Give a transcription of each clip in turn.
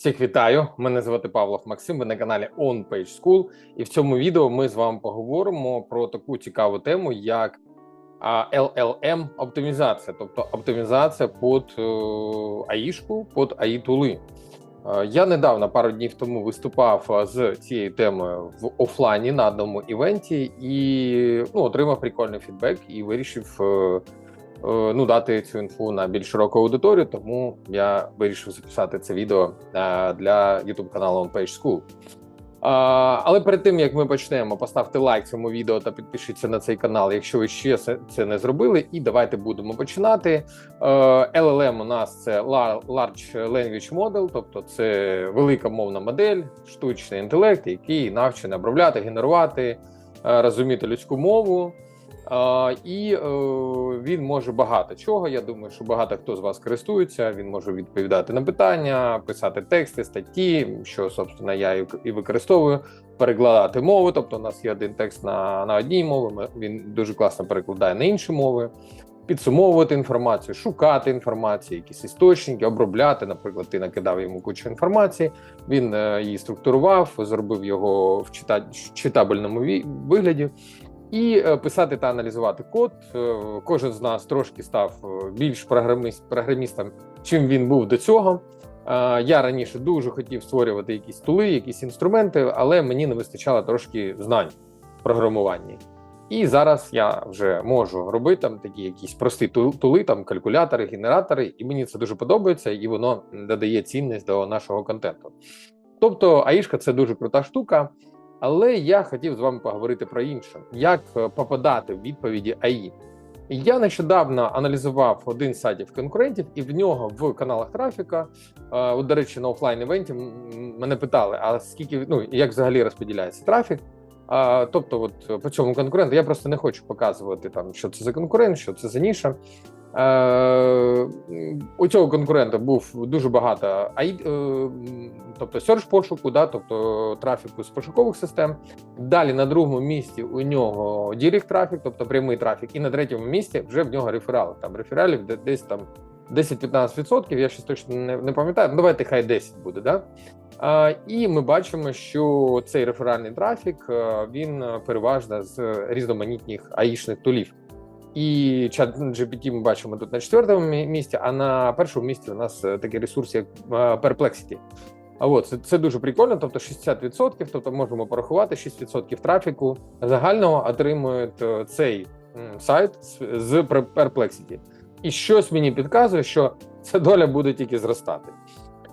Всіх вітаю! Мене звати Павлов Максим. Ви на каналі On Page School. І в цьому відео ми з вами поговоримо про таку цікаву тему, як LLM оптимізація, тобто оптимізація під е, АІшку, під АІ тули. Е, Я недавно пару днів тому виступав е, з цією темою в офлайні на одному івенті і ну, отримав прикольний фідбек і вирішив ну, дати цю інфу на більш широку аудиторію, тому я вирішив записати це відео е, для YouTube каналу On Page School. Але перед тим як ми почнемо, поставте лайк цьому відео та підпишіться на цей канал, якщо ви ще це- не зробили. І давайте будемо починати. Е, LLM у нас це Lar- Large Language Model, тобто це велика мовна модель, штучний інтелект, який навчений обробляти, генерувати, е, розуміти людську мову. І е, він може багато чого. Я думаю, що багато хто з вас користується. Він може відповідати на питання, писати тексти, статті, що собственно я і- використовую, перекладати мови. Тобто, у нас є один текст на, на одній мові. Він дуже класно перекладає на інші мови. Підсумовувати інформацію, шукати інформацію, якісь істочники, обробляти. Наприклад, ти накидав йому кучу інформації, він е, її структурував, зробив його в чита... читабельному вигляді. І е, писати та аналізувати код. Е, Кожен з нас трошки став е, більш програміст, програмістом, чим він був до цього. Я раніше дуже хотів створювати якісь тули, якісь інструменти, але мені не вистачало трошки знань в програмуванні. І зараз я вже можу робити там такі якісь прості тули, там калькулятори, генератори, і мені це дуже подобається, і воно додає цінність до нашого контенту. Тобто, АІшка це дуже крута штука. Але я хотів з вами поговорити про інше: як е, попадати в відповіді АІ. Я нещодавно аналізував один сайтів конкурентів, і в нього в каналах трафіка, е, до речі, на офлайн івенті мене питали: а скільки ну як взагалі розподіляється трафік? А, тобто, от по цьому конкуренту я просто не хочу показувати там, що це за конкурент, що це за ніша. Е, у цього конкурента був дуже багато е, тобто search пошуку, да, тобто трафіку з пошукових систем. Далі на другому місці у нього direct трафік, тобто прямий трафік, і на третьому місці вже в нього реферали. Там рефералів де- десь там 10-15%, я щось точно не, не пам'ятаю. Ну, давайте хай 10 буде. Да? І ми бачимо, що цей реферальний трафік е, він переважно з різноманітних аїшних тулів. І чат GPT ми бачимо тут на четвертому місці, а на першому місці у нас е, такий ресурс, як е, Perplexity. А от це, це дуже прикольно. Тобто 60%, тобто можемо порахувати 6% трафіку загального отримують цей сайт з Perplexity. І щось мені підказує, що ця доля буде тільки зростати.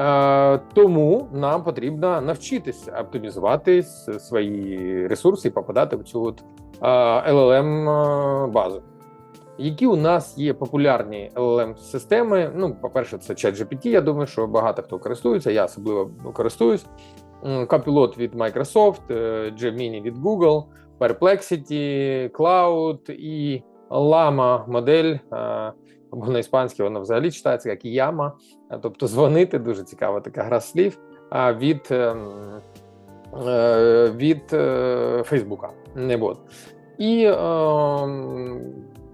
Е, тому нам потрібно навчитися оптимізувати свої ресурси і попадати в цю от, е, LLM е, базу. Які у нас є популярні LLM системи? Ну, по-перше, це ChatGPT, Я думаю, що багато хто користується. Я особливо користуюсь. Copilot від Microsoft, Gemini від Google, Perplexity, Cloud і Llama модель. Е, Або на іспанській вона взагалі читається як Яма, тобто дзвонити дуже цікава така гра слів від, ем, е, від е, Фейсбука. Не бот. І ем,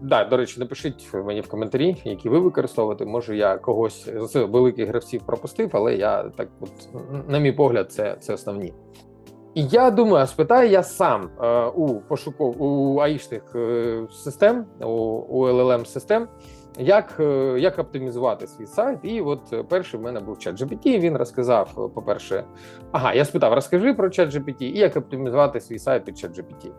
да, до речі, напишіть мені в коментарі, які ви використовуєте. Може, я когось з великих гравців пропустив, але я так, от, на мій погляд, це, це основні. І я думаю, спитаю я сам е, у пошуков у аїшних е, систем, у, у LLM систем, як, е, як оптимізувати свій сайт. І от е, перший в мене був чат GPT. Він розказав, е, по-перше, ага, я спитав, розкажи про чат GPT і як оптимізувати свій сайт під чат GPT.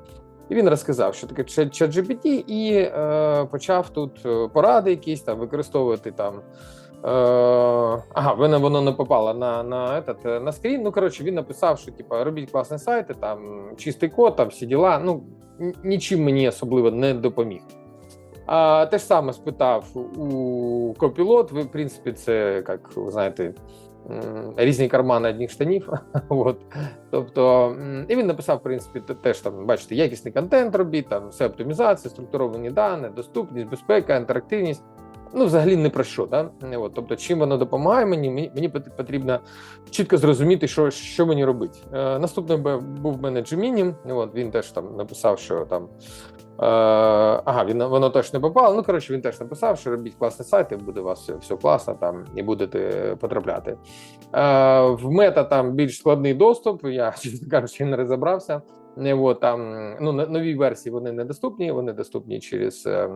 І він розказав, що таке чат GPT, і е, почав тут поради якісь там використовувати там. Е, ага, воно воно не попало на на, этот, на скрін. Ну коротше, він написав, що типа робіть класні сайти, там чистий код, там всі діла. Ну нічим мені особливо не допоміг. А те ж саме спитав у Copilot, Ви, в принципі, це як ви знаєте. Різні кармани одних штанів, от тобто, і він написав, в принципі, теж там, бачите, якісний контент робіть, там все оптимізація, структуровані дані, доступність, безпека, інтерактивність. Ну, взагалі не про що, да? От, тобто, чим воно допомагає мені, мені, мені потрібно чітко зрозуміти, що, що мені робити. Е, наступний був в мене Gemini, от, він теж там написав, що там ага, він воно точно попало. Ну коротше, він теж написав, що робіть класний сайт, і буде у вас все, все класно там і будете потрапляти. Е, в мета там більш складний доступ. Я чесно кажучи, не розібрався. От, там ну нові версії вони недоступні. Вони доступні через. е,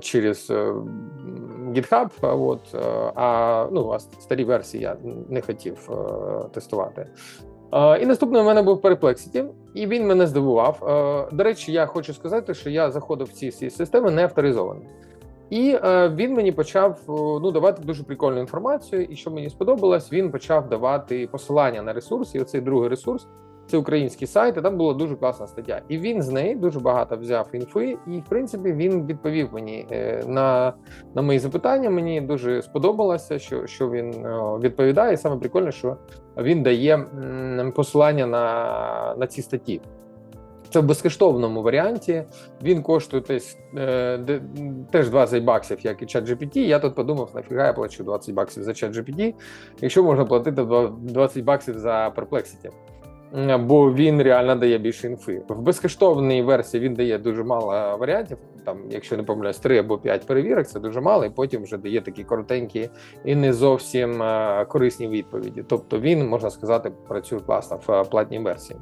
Через е, GitHub, от е, а ну старі версії я не хотів е, тестувати. Е, І наступний у мене був Perplexity, і він мене здивував. Е, До речі, я хочу сказати, що я заходив в ці всі системи не авторизований. І е, він мені почав ну давати дуже прикольну інформацію. І що мені сподобалось, він почав давати посилання на ресурс. І оцей другий ресурс це український сайт. і Там була дуже класна стаття. І він з неї дуже багато взяв інфи. І в принципі він відповів мені е, на на мої запитання. Мені дуже сподобалося, що що він е, відповідає. І саме прикольне, що він дає посилання на, на ці статті. Це в безкоштовному варіанті. Він коштує десь е, теж 20 баксів, як і ChatGPT. Я тут подумав, нафіга я плачу 20 баксів за ChatGPT, якщо можна платити два- 20 баксів за Perplexity. М, Бо він реально дає більше інфи. В безкоштовній версії він дає дуже мало варіантів. Там, якщо не помиляюсь, 3 або 5 перевірок, це дуже мало, і потім вже дає такі коротенькі і не зовсім е, корисні відповіді. Тобто він, можна сказати, працює класно в е, платній версії.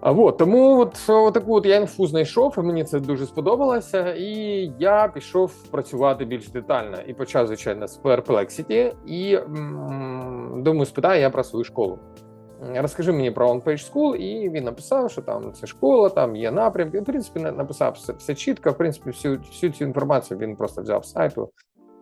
А вот тому, от о, таку от я інфу знайшов, і мені це дуже сподобалося. І я пішов працювати більш детально і почав, звичайно, з Perplexity. І м, думаю, спитаю я про свою школу. Розкажи мені про OnPage School, і він написав, що там це школа, там є напрямки. В принципі, на- написав все, все чітко. В принципі, всю, всю цю інформацію він просто взяв з сайту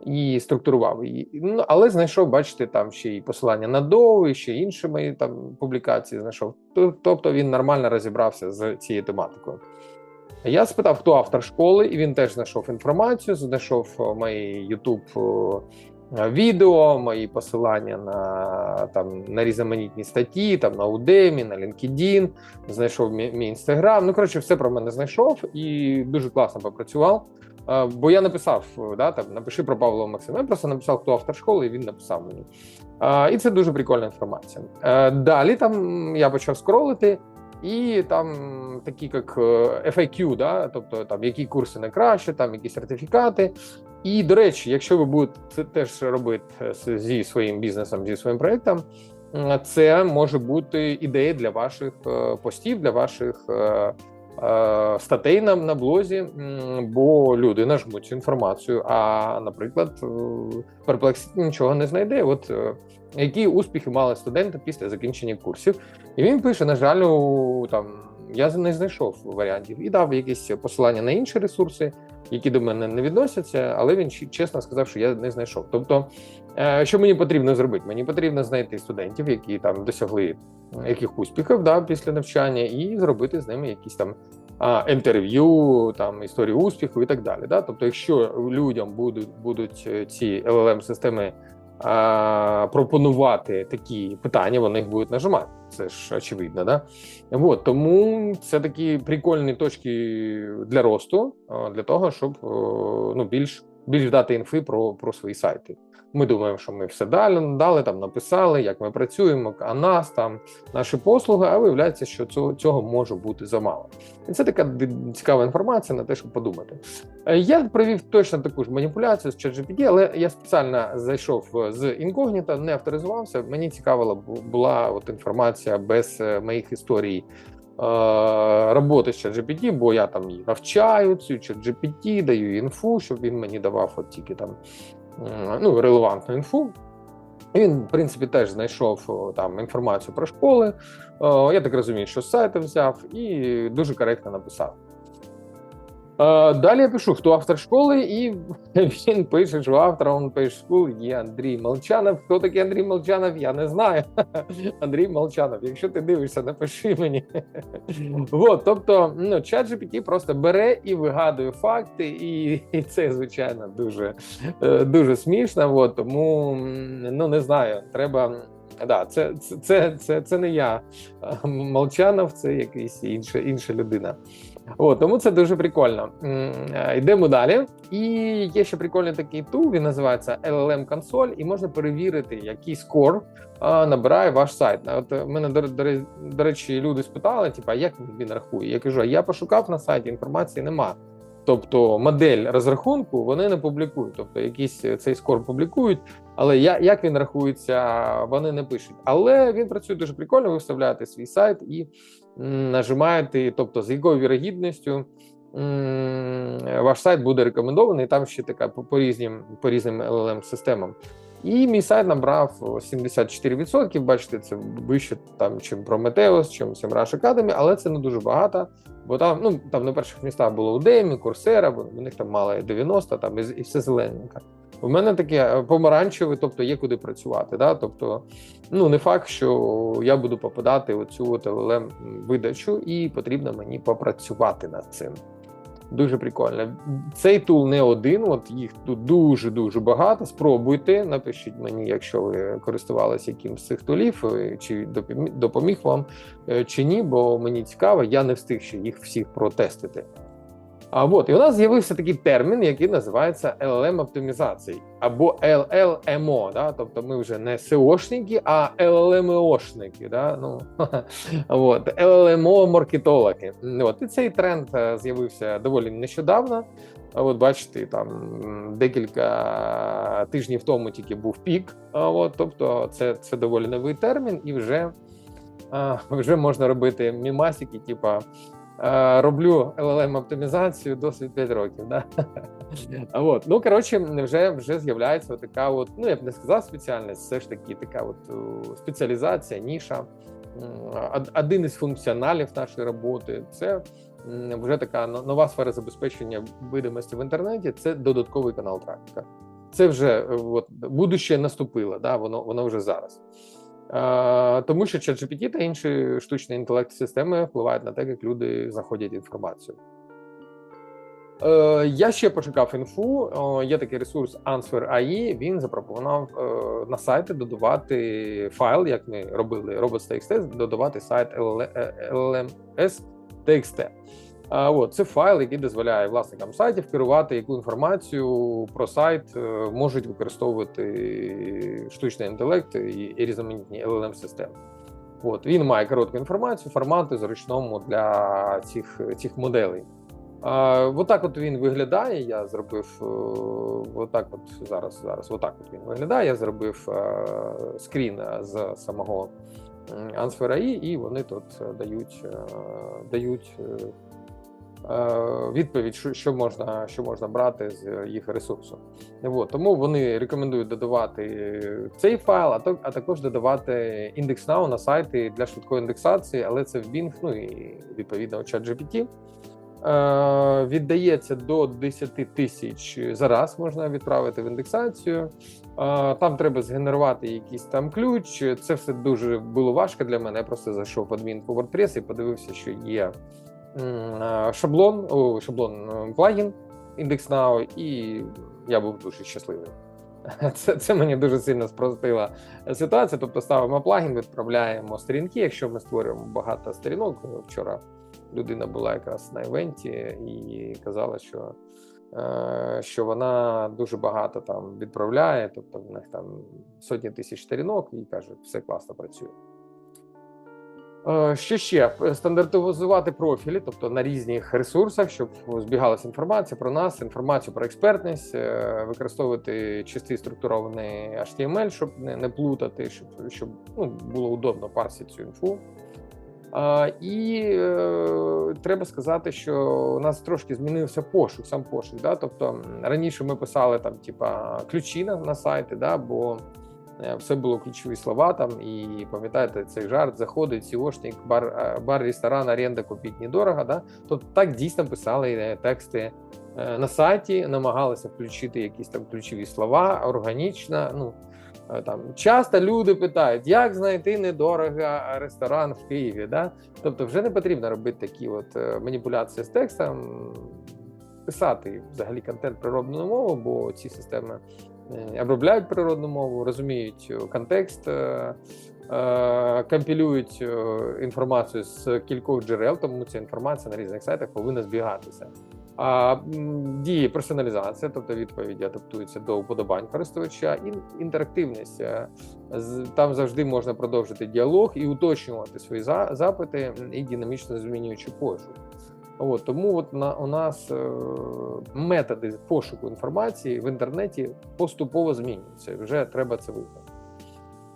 і структурував її. Ну, але знайшов, бачите, там ще й посилання на Доу, і ще інші мої там публікації знайшов. Тобто він нормально розібрався з цією тематикою. Я спитав, хто автор школи, і він теж знайшов інформацію, знайшов о, мої YouTube е, відео, мої посилання на там на різноманітні статті, там на Udemy, на LinkedIn, знайшов мій, мій Instagram. Ну коротше, все про мене знайшов і дуже класно попрацював. Е, Бо я написав, е, да, там напиши про Павла Максима. Я просто написав, хто автор школи, і він написав мені. Е, І це дуже прикольна інформація. Е, Далі там я почав скролити, і там такі, як е, FAQ, да, тобто там які курси найкраще, там які сертифікати. І до речі, якщо ви будете це теж робити е, зі своїм бізнесом, зі своїм проєктом, це може бути ідея для ваших е, постів, для ваших статей на, на блозі, бо люди нажмуть інформацію. А, наприклад, е, Perplexity нічого не знайде. От е, які успіхи мали студенти після закінчення курсів? І він пише: на жаль, у, там я не знайшов варіантів і дав якісь посилання на інші ресурси, які до мене не відносяться, але він чесно сказав, що я не знайшов. Тобто, е, що мені потрібно зробити? Мені потрібно знайти студентів, які там досягли яких успіхів да, після навчання, і зробити з ними якісь там. а, Інтерв'ю, там історію успіху і так далі. Да? Тобто, якщо людям будуть будуть е, ці LLM системи а, пропонувати такі питання, вони їх будуть нажимати. Це ж очевидно, да? От, тому це такі прикольні точки для росту, для того, щоб о, ну, більш, більш дати інфи про, про свої сайти. Ми думаємо, що ми все дали, дали там, написали, як ми працюємо, а нас там наші послуги, а виявляється, що цього, цього може бути замало. І це така цікава інформація на те, щоб подумати. Е, Я провів точно таку ж маніпуляцію з ChatGPT, але я спеціально зайшов е, з інкогніта, не авторизувався. Мені цікавила була от інформація без е, моїх історій. Роботи з ChatGPT, бо я там навчаю цю ChatGPT, даю інфу, щоб він мені давав от тільки там ну, релевантну інфу. Він, в принципі, теж знайшов там інформацію про школи. Я так розумію, що з сайту взяв і дуже коректно написав. Е, Далі я пишу, хто автор школи, і він пише, що автором School є Андрій Молчанов. Хто такий Андрій Молчанов? Я не знаю. Андрій Молчанов, якщо ти дивишся, напиши мені. Вот, тобто, ну, ChatGPT просто бере і вигадує факти, і, і це, звичайно, дуже, е, дуже смішно. Вот, тому ну не знаю, треба. Да, це, це, це, це, це не я. Молчанов, це якийсь інша, інша людина. От, тому це дуже прикольно. Е, Йдемо далі. І є ще прикольний такий тул, він називається LLM консоль, і можна перевірити, який скор набирає ваш сайт. От е, мене до, до, ре- до речі, люди спитали, типу, а як він рахує? Я кажу, я пошукав на сайті, інформації нема. Тобто модель розрахунку вони не публікують. Тобто, якийсь е, цей скор публікують, але я, як він рахується, вони не пишуть. Але він працює дуже прикольно. Ви вставляєте свій сайт і нажимаєте, тобто з якою вірогідністю ваш сайт буде рекомендований. Там ще така по, різним по різним LLM системам. І мій сайт набрав 74%. Бачите, це вище там, чим Prometheus, чим SEMrush Academy, але це не дуже багато. Бо там, ну там на перших містах було Udemy, Coursera, бо у них там мало 90, там і, і все зелененько. У мене таке е, помаранчеве, тобто є куди працювати. Да? Тобто, ну не факт, що я буду попадати в цю LLM видачу, і потрібно мені попрацювати над цим. Дуже прикольно. Цей тул не один, от їх тут дуже дуже багато. Спробуйте, напишіть мені, якщо ви користувалися якимсь з цих тулів, е, чи допоміг вам е, чи ні, бо мені цікаво, я не встиг ще їх всіх протестити. А от і у нас з'явився такий термін, який називається LLM оптимізації або LLMO, да? Тобто ми вже не SEOшники, а LLMO-шники, да? ну, от, LLMO-маркетологи. От, і цей тренд е, з'явився доволі нещодавно. От бачите, там декілька тижнів тому тільки був пік. От, тобто, це, це доволі новий термін, і вже, вже можна робити мімасики, типа. Е, роблю LLM оптимізацію досить 5 років. Да? А от ну коротше, вже вже з'являється така, от ну я б не сказав спеціальність, все ж таки така от спеціалізація, ніша. Один із функціоналів нашої роботи це вже така нова сфера забезпечення видимості в інтернеті. Це додатковий канал трафіка. Це вже е, от будуще наступило, да, воно воно вже зараз. Е, тому що ChatGPT та інші штучні інтелект системи впливають на те, як люди знаходять інформацію. Е, я ще пошукав інфу. Є такий ресурс Answer AI, Він запропонував е, на сайти додавати файл, як ми робили robots.txt, додавати сайт LLMS.txt. От це файл, який дозволяє власникам сайтів керувати, яку інформацію про сайт е, можуть використовувати штучний інтелект і, різноманітні LLM системи. От він має коротку інформацію, формати зручному для цих, цих моделей. А, отак от він виглядає. Я зробив е, отак, от зараз, зараз, отак от він виглядає. Я зробив е, скрін з самого м, Answer AI, і вони тут дають, дають відповідь, що, що можна, що можна брати з їх ресурсу. От, тому вони рекомендують додавати цей файл, а, то, а також додавати IndexNow на сайти для швидкої індексації, але це в Bing, ну і відповідно ChatGPT. Е, віддається до 10 тисяч за раз можна відправити в індексацію. Е, Там треба згенерувати якийсь там ключ. Це все дуже було важко для мене. Я просто зайшов в адмінку WordPress і подивився, що є е, шаблон, о, шаблон е, плагін IndexNow, і я був дуже щасливий. Це, це мені дуже сильно спростила ситуацію. Тобто ставимо плагін, відправляємо сторінки. Якщо ми створюємо багато сторінок, вчора людина була якраз на івенті і казала, що, е, що вона дуже багато там відправляє, тобто в них там сотні тисяч сторінок, і каже, все класно працює. Е, Що ще? Стандартизувати профілі, тобто на різних ресурсах, щоб збігалася інформація про нас, інформацію про експертність, е, використовувати чистий структурований HTML, щоб не, не плутати, щоб, щоб ну, було удобно парсити цю інфу. А, І е, треба сказати, що у нас трошки змінився пошук, сам пошук. Да? Тобто раніше ми писали там, типа, ключі на, на сайти, да? бо е, все було ключові слова там. І пам'ятаєте, цей жарт заходить сіошник, бар, е, бар, ресторан, оренда купіть недорого. Да? Тобто так дійсно писали е, тексти е, на сайті, намагалися включити якісь там ключові слова органічно. Ну, Е, Там часто люди питають, як знайти недорого ресторан в Києві. Да? Тобто, вже не потрібно робити такі от е, маніпуляції з текстом, писати взагалі контент природною мовою, бо ці системи е, обробляють природну мову, розуміють е, контекст е, е, компілюють е, інформацію з кількох джерел, тому ця інформація на різних сайтах повинна збігатися. А діє персоналізація, тобто відповіді адаптуються до уподобань користувача, і інтерактивність. Е, Там завжди можна продовжити діалог і уточнювати свої запити і динамічно змінюючи пошук. От, тому от на, у нас е, методи пошуку інформації в інтернеті поступово змінюються. Вже треба це визнати.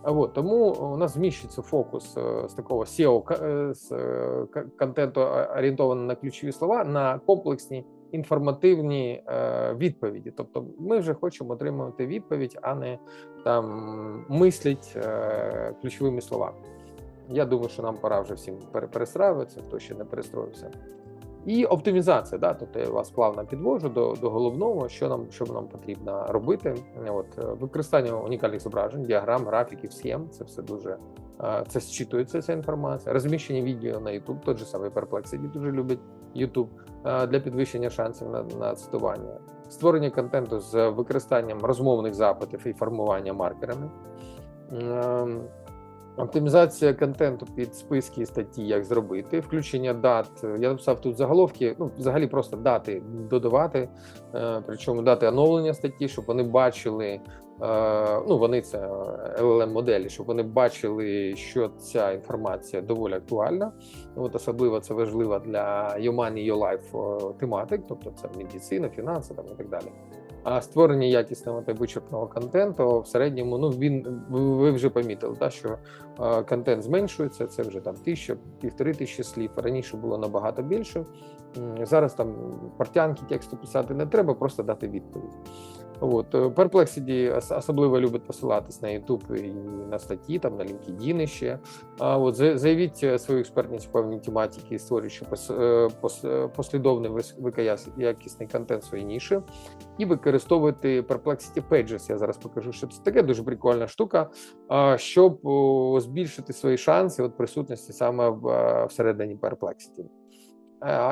От, тому у нас зміщується фокус е, з такого SEO е, з е, контенту е, орієнтованого на ключові слова на комплексні інформативні е, відповіді. Тобто, ми вже хочемо отримувати відповідь, а не там мислять е, ключовими словами. Я думаю, що нам пора вже всім пере- перестраюватися, хто ще не перестроївся. І оптимізація, да, тобто я вас плавно підвожу до, до головного, що нам що нам потрібно робити. От е, використання унікальних зображень, діаграм, графіків, схем. Це все дуже е, це зчитується ця інформація. Розміщення відео на YouTube, тот же самий Perplexity дуже любить YouTube е, для підвищення шансів на, на цитування, створення контенту з використанням розмовних запитів і формування маркерами. Оптимізація контенту під списки статті, як зробити, включення дат. Я написав тут заголовки, ну взагалі просто дати додавати, е, причому дати оновлення статті, щоб вони бачили. е, Ну, вони це LLM моделі, щоб вони бачили, що ця інформація доволі актуальна. От особливо це важливо для Your Money, Your Life е, тематик, тобто це медицина, фінанси там і так далі. А створення якісного та вичерпного контенту в середньому, ну він ви вже помітили, та, що контент зменшується. Це вже там тисяча, півтори тисячі слів. Раніше було набагато більше. Зараз там портянки тексту писати не треба, просто дати відповідь. От е, Perplexity особливо любить посилатись на YouTube і на статті, там на LinkedIn ще. А от за- заявіть е, свою експертність в певній тематиці, створюючи е, е, послідовний якісний контент своїй ніші і використовувати Perplexity Pages. Я зараз покажу, що це таке дуже прикольна штука, щоб збільшити свої шанси от присутності саме в, всередині Perplexity.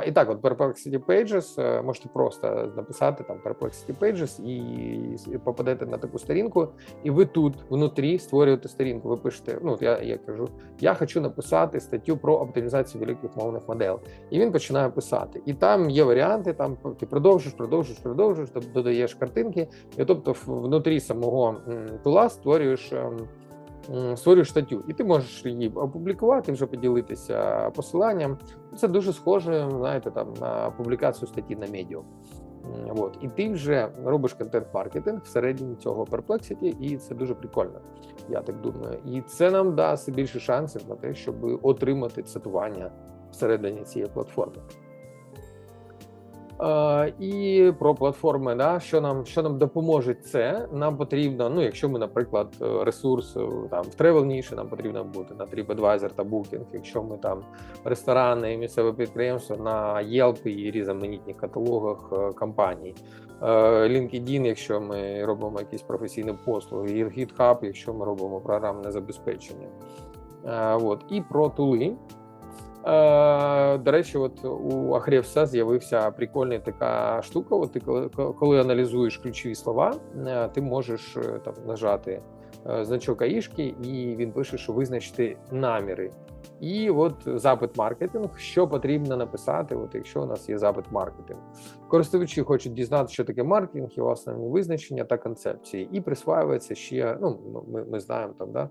І так, от Perplexity Pages, е, можете просто написати там Perplexity Pages і, попадете на таку сторінку, і ви тут внутрі створюєте сторінку. Ви пишете, ну я, я кажу, я хочу написати статтю про оптимізацію великих мовних моделей. І він починає писати. І там є варіанти, там ти продовжуєш, продовжуєш, дод- додаєш картинки, і тобто внутрі самого тула створюєш. М, статтю, і ти можеш її опублікувати, вже поділитися посиланням. Це дуже схоже, знаєте, там на публікацію статті на Medium. От. І ти вже робиш контент-маркетинг всередині цього Perplexity, і це дуже прикольно, я так думаю. І це нам дасть більше шансів на те, щоб отримати цитування всередині цієї платформи. Е, і про платформи, да, що нам що нам допоможе це? Нам потрібно, ну якщо ми, наприклад, е, ресурс е, там в Travel Niche, нам потрібно бути на TripAdvisor та Booking. Якщо ми там ресторани, місцеве підприємство на Yelp і різноманітних каталогах компаній. LinkedIn, якщо ми робимо якісь професійні послуги, GitHub, якщо ми робимо програмне забезпечення. От. І про тули. Е, До речі, от у Ahrefs з'явився прикольна така штука. От ти коли, аналізуєш ключові слова, е, ти можеш е, там нажати значок аїшки, і він пише, що визначити наміри. І от запит маркетинг, що потрібно написати, от якщо у нас є запит маркетинг. Користувачі хочуть дізнатися, що таке маркетинг, його основні визначення та концепції, і присваюється ще. Ну ми, ми знаємо там, да,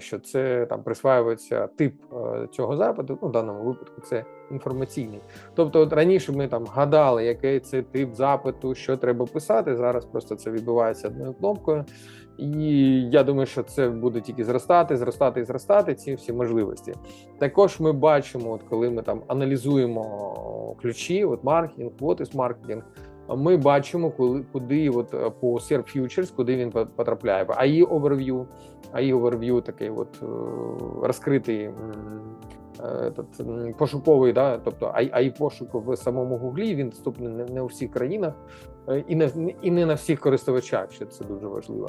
що це там присваюється тип е, цього запиту. Ну, в даному випадку це інформаційний. Тобто, от раніше ми там гадали, який це тип запиту, що треба писати. Зараз просто це відбувається одною кнопкою. І я думаю, що це буде тільки зростати, зростати і зростати ці всі можливості. Також ми бачимо, от коли ми там аналізуємо ключі, от маркетинг, is маркетинг, ми бачимо, коли куди от по Serp Futures, куди він по- потрапляє. AI Overview, AI Overview такий от е, розкритий е, пошуковий, да, тобто AI пошук в самому Гуглі, він доступний не, не у всіх країнах е, і не і не на всіх користувачах, що це дуже важливо.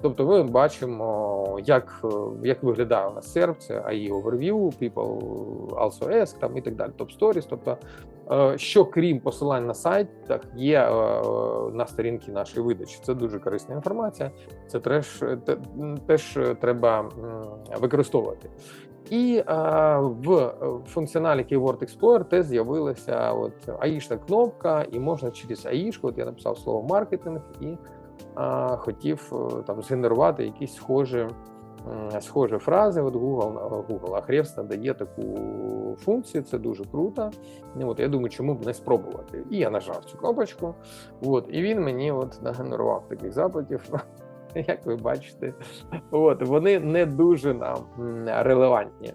Тобто, ми бачимо, як, е, як виглядає у нас серп, це AI Overview, People also ask там і так далі, Top Stories. Тобто е, що крім посилань на сайтах, є е, на сторінці нашої видачі. Це дуже корисна інформація. Це теж, теж треба використовувати. І е, в функціоналі Keyword Explorer теж з'явилася от аїшна кнопка, і можна через аїшку, от я написав слово маркетинг і е, хотів е, там згенерувати якісь схожі, схожі фрази. От Google, Google Ahrefs надає таку функцію, це дуже круто. Ну, от я думаю, чому б не спробувати. І я нажав цю кнопочку, от, і він мені от нагенерував таких запитів. Як ви бачите, от вони не дуже нам релевантні.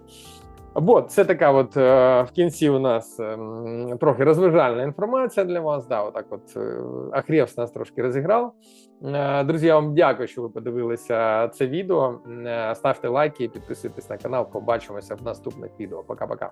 От, це така от е, в кінці у нас ем, трохи розважальна інформація для вас. Да, отак от е, Ахрєвс нас трошки розіграв. Е, Друзі, я вам дякую, що ви подивилися це відео. Ставте лайки, підписуйтесь на канал. Побачимося в наступних відео. Пока-пока.